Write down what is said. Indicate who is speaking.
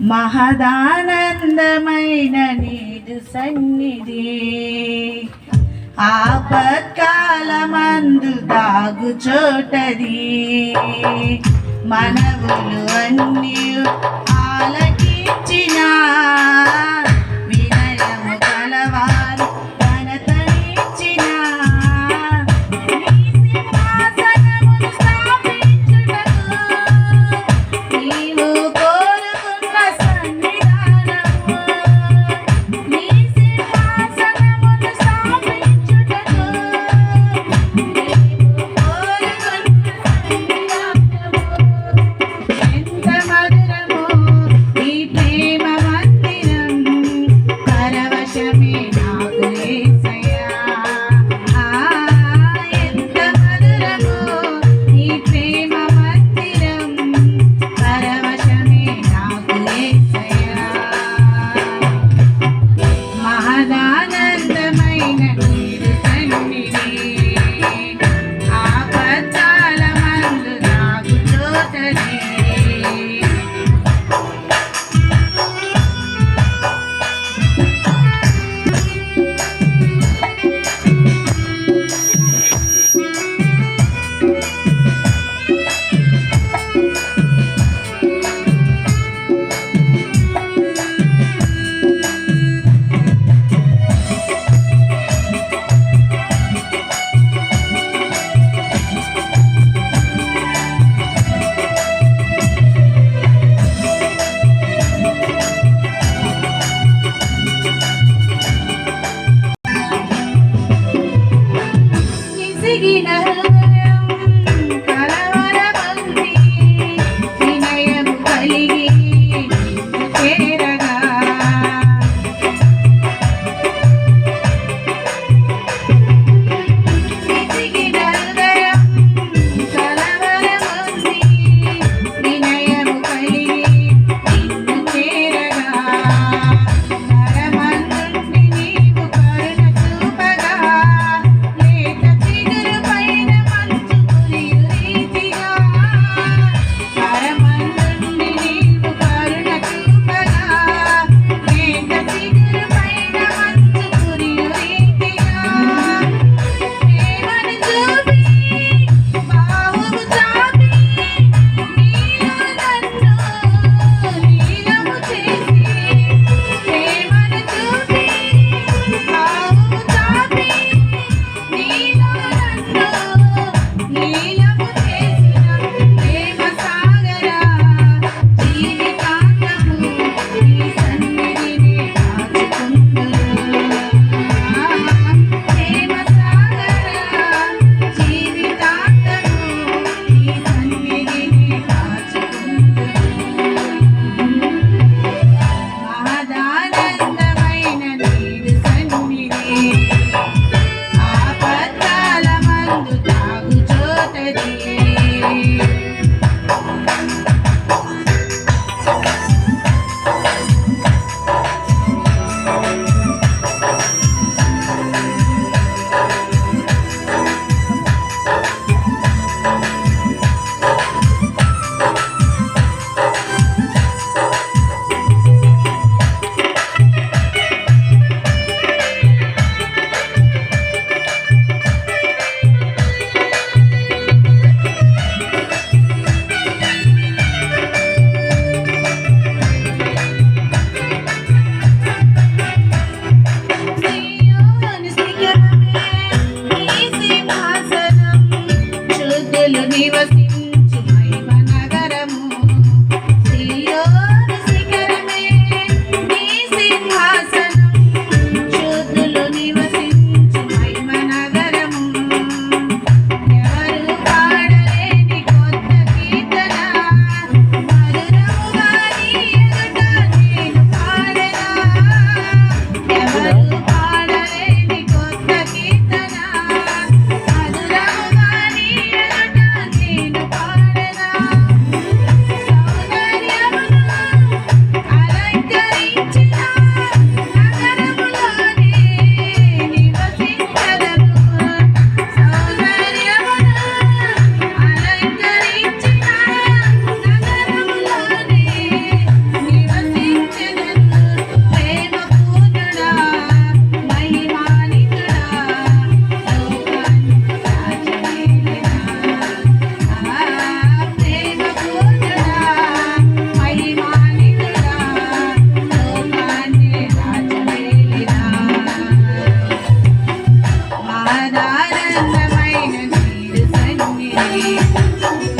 Speaker 1: మహదానందమైన నీదు సన్నిధి. ఆపత్కాలమందు దాగు చోటది. మనవులు అన్ని ఆలకి Divina Luz. Divas. Thank you.